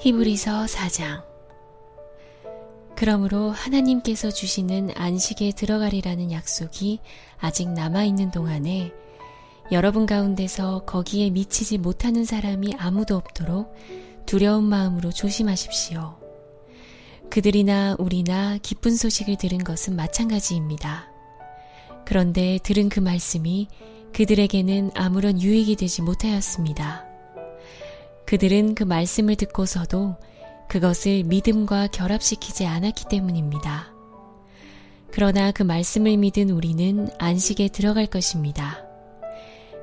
히브리서 4장 그러므로 하나님께서 주시는 안식에 들어가리라는 약속이 아직 남아있는 동안에 여러분 가운데서 거기에 미치지 못하는 사람이 아무도 없도록 두려운 마음으로 조심하십시오. 그들이나 우리나 기쁜 소식을 들은 것은 마찬가지입니다. 그런데 들은 그 말씀이 그들에게는 아무런 유익이 되지 못하였습니다. 그들은 그 말씀을 듣고서도 그것을 믿음과 결합시키지 않았기 때문입니다. 그러나 그 말씀을 믿은 우리는 안식에 들어갈 것입니다.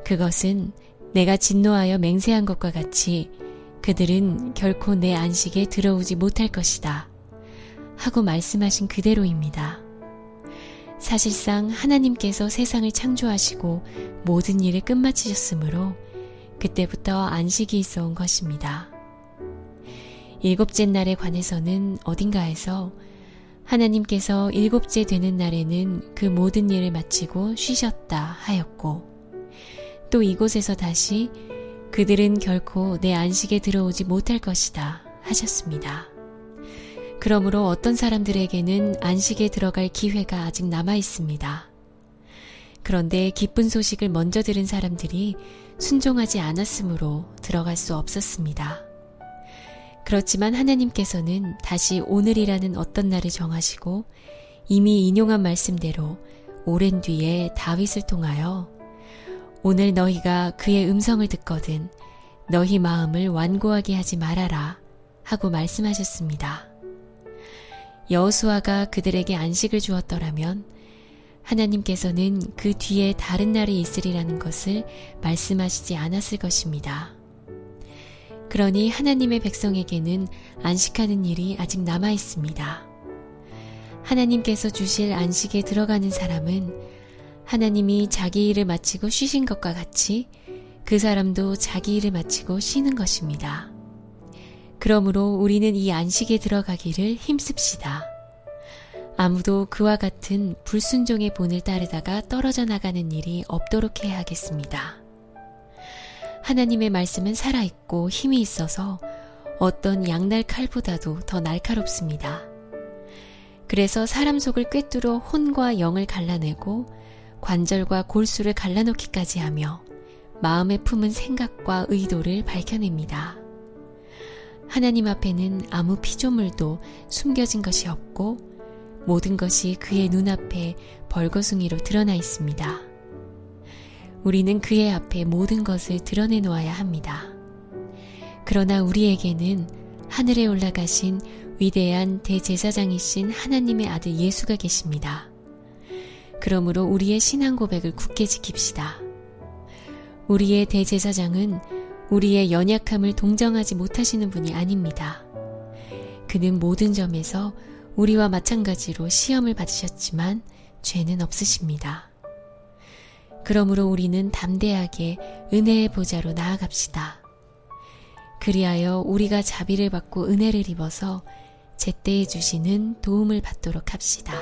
그것은 내가 진노하여 맹세한 것과 같이 그들은 결코 내 안식에 들어오지 못할 것이다. 하고 말씀하신 그대로입니다. 사실상 하나님께서 세상을 창조하시고 모든 일을 끝마치셨으므로 그때부터 안식이 있어 온 것입니다. 일곱째 날에 관해서는 어딘가에서 하나님께서 일곱째 되는 날에는 그 모든 일을 마치고 쉬셨다 하였고 또 이곳에서 다시 그들은 결코 내 안식에 들어오지 못할 것이다 하셨습니다. 그러므로 어떤 사람들에게는 안식에 들어갈 기회가 아직 남아 있습니다. 그런데 기쁜 소식을 먼저 들은 사람들이 순종하지 않았으므로 들어갈 수 없었습니다. 그렇지만 하나님께서는 다시 오늘이라는 어떤 날을 정하시고 이미 인용한 말씀대로 오랜 뒤에 다윗을 통하여 오늘 너희가 그의 음성을 듣거든 너희 마음을 완고하게 하지 말아라 하고 말씀하셨습니다. 여호수아가 그들에게 안식을 주었더라면 하나님께서는 그 뒤에 다른 날이 있으리라는 것을 말씀하시지 않았을 것입니다. 그러니 하나님의 백성에게는 안식하는 일이 아직 남아 있습니다. 하나님께서 주실 안식에 들어가는 사람은 하나님이 자기 일을 마치고 쉬신 것과 같이 그 사람도 자기 일을 마치고 쉬는 것입니다. 그러므로 우리는 이 안식에 들어가기를 힘씁시다. 아무도 그와 같은 불순종의 본을 따르다가 떨어져 나가는 일이 없도록 해야 하겠습니다. 하나님의 말씀은 살아있고 힘이 있어서 어떤 양날 칼보다도 더 날카롭습니다. 그래서 사람 속을 꿰뚫어 혼과 영을 갈라내고 관절과 골수를 갈라놓기까지 하며 마음에 품은 생각과 의도를 밝혀냅니다. 하나님 앞에는 아무 피조물도 숨겨진 것이 없고 모든 것이 그의 눈앞에 벌거숭이로 드러나 있습니다. 우리는 그의 앞에 모든 것을 드러내 놓아야 합니다. 그러나 우리에게는 하늘에 올라가신 위대한 대제사장이신 하나님의 아들 예수가 계십니다. 그러므로 우리의 신앙 고백을 굳게 지킵시다. 우리의 대제사장은 우리의 연약함을 동정하지 못하시는 분이 아닙니다. 그는 모든 점에서 우리와 마찬가지로 시험을 받으셨지만 죄는 없으십니다. 그러므로 우리는 담대하게 은혜의 보좌로 나아갑시다. 그리하여 우리가 자비를 받고 은혜를 입어서 제때에 주시는 도움을 받도록 합시다.